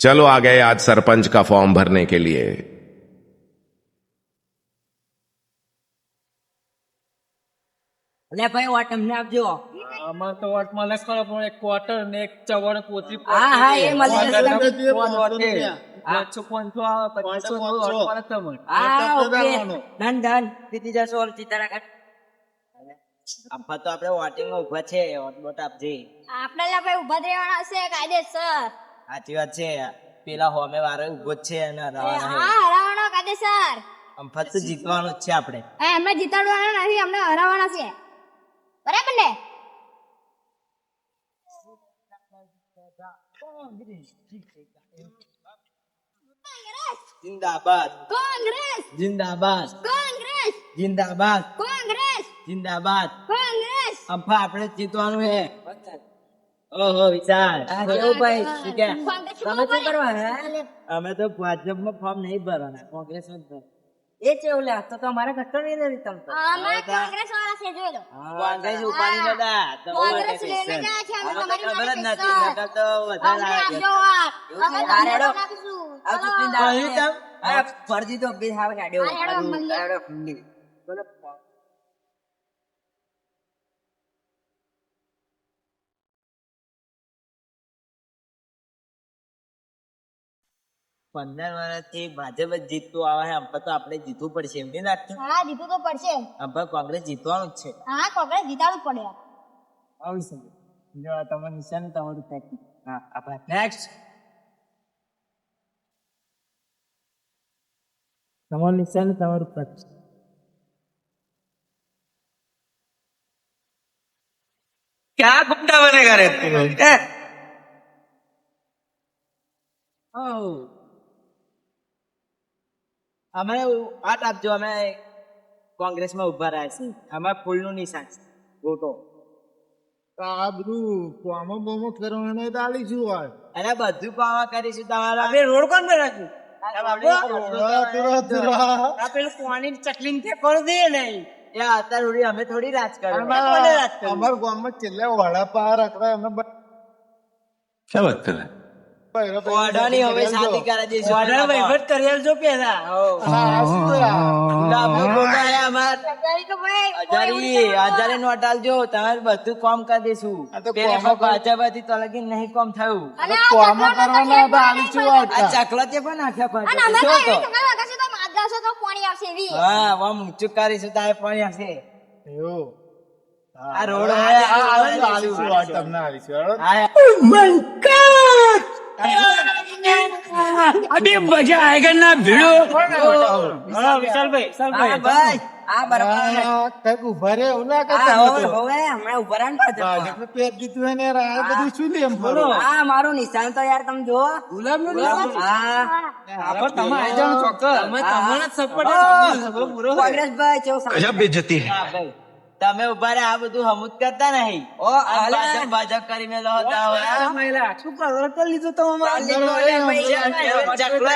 चलो आ गए आज सरपंच का फॉर्म भरने के लिए એટલે ભાઈ વોટ અમને આપજો અમાર તો વોટ મળે જ ખરો પણ એક ક્વાર્ટર ને એક ચવણ પોતરી હા, હા, એ મળી જશે. ફોન વોટે. પાંચસો પાંચસો આવે, પચીસો નો વોટ મળે તમને. હા ઓકે ડન ડન જીતી જશો ચિંતા ના કર આમાં તો આપણે વોટિંગ ઉભા છે વોટ બોટ આપજે આપણે લા ભાઈ ઉભા જ રહેવાના છે કાયદેસર સાચી વાત છે. પેલા હોમે વાળો ઊભો છે અને હરાવાનો હરાવાના. હા હરાવવાનો કાયદેસર. અમફત તો જીતવાનું જ છે આપણે. એ એમને જીતાડવાના નથી અમને હરાવાના છે. બરાબર ને? જિંદાબાદ. કોંગ્રેસ. જિંદાબાદ. કોંગ્રેસ. જિંદાબાદ. કોંગ્રેસ. જિંદાબાદ. કોંગ્રેસ. અમફા આપણે જીતવાનું છે ઓહો ભાઈ તમે શું કરવા અમે તો ભાજપમાં ફોર્મ નહીં ભરવાના કોંગ્રેસમાં ભરવાના. એ કેવું લે તો તો અમારા ઘટતો નહીં નથી તમ તો. અમે કોંગ્રેસ વાળા છે જોઈ લો. કોંગ્રેસ ઉપાડી બધા તો કોંગ્રેસ લઈને. ગયા છે અમે તમારી ખબર જ નથી નકર તો વધારે આવે જો અમે આ રેડો. આ. ચૂંટણી દાડે તમ? આ ફરજી તો બી હાવ ગાડ્યો આ રેડો મળીએ. રેડો મળીએ. બોલો પંદર વર્ષથી ભાજપ જ જીતતું આવે છે અમપા તો આપણે જીતવું પડશે એમ નહીં લાગતું હા જીતવું તો પડશે અમપા કોંગ્રેસ જીતવાનું જ છે હા કોંગ્રેસ જીતાડવું જ પડે આવી શકે જો આ તમારું નિશાન તમારું પ્રેક્ટિસ હા આભાર નેક્સ્ટ તમારું નિશાન તમારું પ્રેક્ટિસ क्या गुंडा बनेगा रे तू અમે આટ આપજો અમે કોંગ્રેસમાં ઊભા રહ્યા છીએ અમે ફૂલનું નિશાન છે ગોટો. આ બધું કોમો બોમો કરવાને દાલીશું હોય? અરે બધું કામ કરીશું તમારા. આપણે રોડ કોણ બનાવ્યું ચકલીને ઠેકોર દે નહીં એ અત્યારે અમે થોડી રાજ કર્યો. અમાર ગામમાં છેલ્લે પાર એમને બૈરો બૈરો ઓઢાની હવે શાદી કરાવી દઈશું ઓર્ડર વહીવટ કરી આલજો પેલા. છે હજારી નોટ આલજો. તમારે બધું કામ કરી દઈશું આ તો પેલા કોમો ભાજપ હતી તો લગી નહીં કામ થયું. કોમો કરવાના દાલીશું નહીં હોય. આ ચકલો તે પણ નાખ્યા આવશે એવી હા આમ ઊંચું કરીશું તારે પાણી હશે એવું. આ રોડ આ- હોય, આ- આ આ તમને. અભી મજા આયેગા ના ભીડો? હા વિશાલભાઈ હા ભાઈ આ બરાબર કંઈક ઊભા રહે એવું કરતા હવે હવે હમણાં ઊભા ને ભાજપમાં. ભાજપનું પેટ દીધું હોય ને આ બધું શું લે એમ ફરો? આ મારું નિશાન તો યાર તમે જુઓ. હા. કોંગ્રેસ ભાઈ કેવું સાંભળ્યું? હા ભાઈ. તમે ઊભા રહે આ બધું હમુદ કરતા નહીં. ઓ, આ અલે. ભાજપ ભાજપ કરીને લો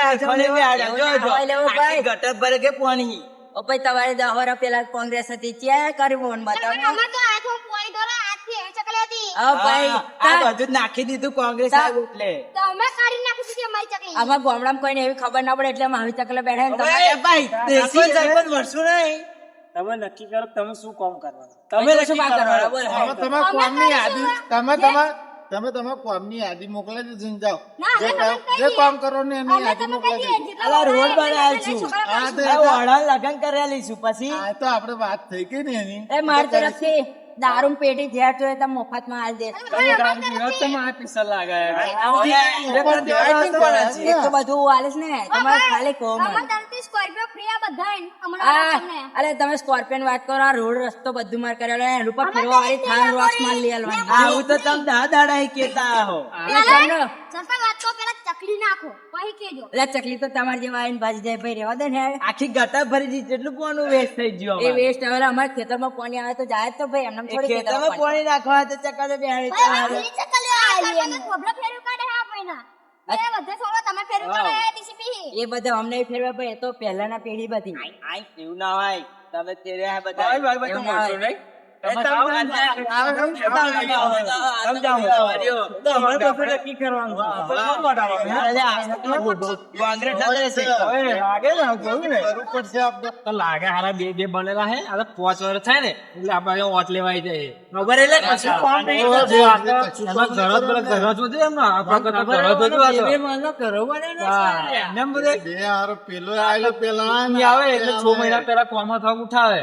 આંખોને બી આડે. જો, જો. ખાવાઈ ભાઈ. ગટર ભરે કે પાણી. ઓ ભાઈ તમારે દસ પેલા કોંગ્રેસ હતી. ત્યાં કર્યું મને બતાવો. અમે તો આખો પાણી દોરા આથી ચકલી હતી. ઓ ભાઈ આ બધું જ નાખી દીધું કોંગ્રેસ આ એટલે તો અમે કાઢી નાખીશું કે અમારી ચકલી. અમાર ગામડામાં કોઈને એવી ખબર ના પડે એટલે અમે આવી ચકલે બેઠા ને તમારે ભાઈ દેશી સરપંચ વર્ષો નહીં. તમે નક્કી કરો તમે શું કામ કરવાનું? તમે શું કામ કરવાનું? તમે કોમની યાદી તમે તમે તમે તમે કોમની યાદી મોકલી દીધી જઈને જાઓ. ના, જે કામ જે કામ કરો ને એની યાદી મોકલી અલા, રોડ પર આવ્યો છું. હા, તો આ વડાનું લગ્ન કરેલીશું પછી. આ તો આપણે વાત થઈ ગઈ ને એની. એ માર તરફથી દારૂ પેટી જ્યાં જોઈએ તમે મફતમાં આલ દે. એક તો બધું આલીશ ને તમારે ખાલી કોમ અમે સ્કોર્પિયો ફ્રી આ બધા હમણાં તમને. અરે તમે સ્કોર્પિયન વાત કરો આ રોડ રસ્તો બધું માર કરેલો એના ઉપર ફરવા વાળી થાર રોક્સ માર લઈ આલવાની. હું તો તમ દા દાડા કેતા હો સરપંચ વાત તો પેલા ચકલી નાખો પછી કેજો એટલે ચકલી તો તમાર જેવા આવીને ભાજી જાય ભાઈ રેવા દે ને. આખી ગટા ભરી જી જેટલું કોનું વેસ્ટ થઈ ગયું એ વેસ્ટ હવે અમાર ખેતરમાં પાણી આવે તો જાય તો ભાઈ એમને થોડી ખેતરમાં પાણી. પાણી નાખવા તો ચક્કર બેહાડી ભાઈ, તમારે. એ બધે તમે ફેરવી કાઢે એ બધા અમને ફેરવા ભાઈ એ તો પહેલાના પેઢી બધી. આઈ કેવું ના હોય. તમે આ બધા. લાગે હારા બે બે બનેલા હે. આ પોચ વર્ષ થાય ને એટલે આપણે વોટ લેવાય જાય ખબર એટલે પેલા આવે એટલે છ મહિના પેલા કોમો થવા ઉઠાવે.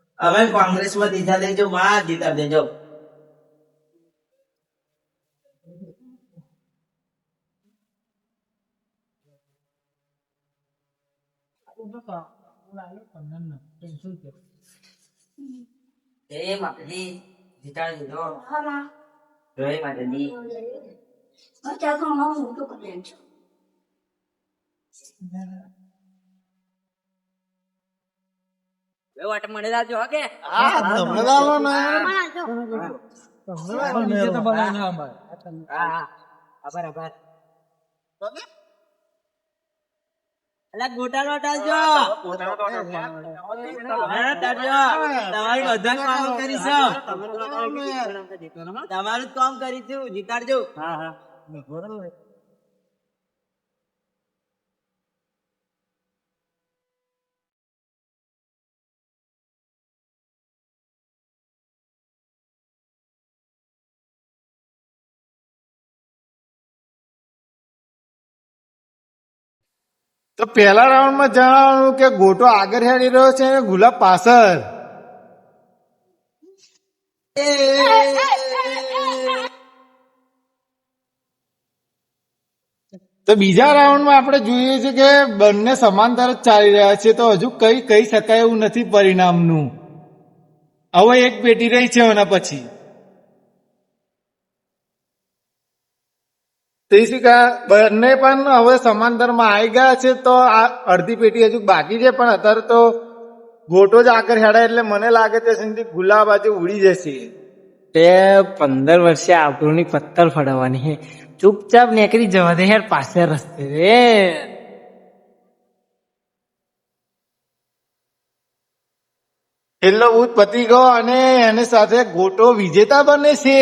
હવે કોંગ્રેસમાં દીધા દેજો માં જીતા દેજો. એ માતાજી જીતા દીધો. જય માતાજી. બે વાટ મળે જાજો હો કે? તમને લાવો ને. નીચે તો બનાવીને અમારે. આભાર આભાર. અલા ગોટા નો ટાલજો તમારી બધા કામ કરીશું તમારું જ કામ કરીશું જીતાડજો. તો પહેલા રાઉન્ડમાં જણાવવાનું કે ગોટો આગળ હેડી રહ્યો છે અને ગુલાબ પાછળ. તો બીજા રાઉન્ડમાં આપણે જોઈએ છે કે બંને સમાંતર જ ચાલી રહ્યા છે તો હજુ કઈ કહી શકાય એવું નથી પરિણામનું. હવે એક પેટી રહી છે એના પછી. ત્રિશિકા બંને પણ હવે સમાંતરમાં આવી ગયા છે તો આ અડધી પેટી હજુ બાકી છે પણ અત્યારે તો ગોટો જ આગળ હેડાય એટલે મને લાગે છે સિંધી ગુલાબ આજે ઉડી જશે. તે પંદર વર્ષે આબરૂની પત્તર ફડાવવાની હે. ચૂપચાપ નીકળી જવા દે યાર પાસે રસ્તે રે. એટલો ઉત પતી ગયો અને એની સાથે ગોટો વિજેતા બને છે.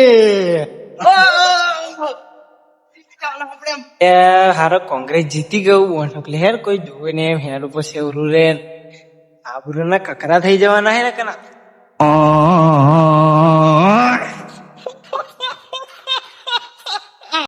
એ હારો કોંગ્રેસ જીતી ગયું વોટ એટલે હેર કોઈ જોવે ને એમ હેર ઉપર સેવરું રે. આબરૂના કકરા થઈ જવાના હે ને કના?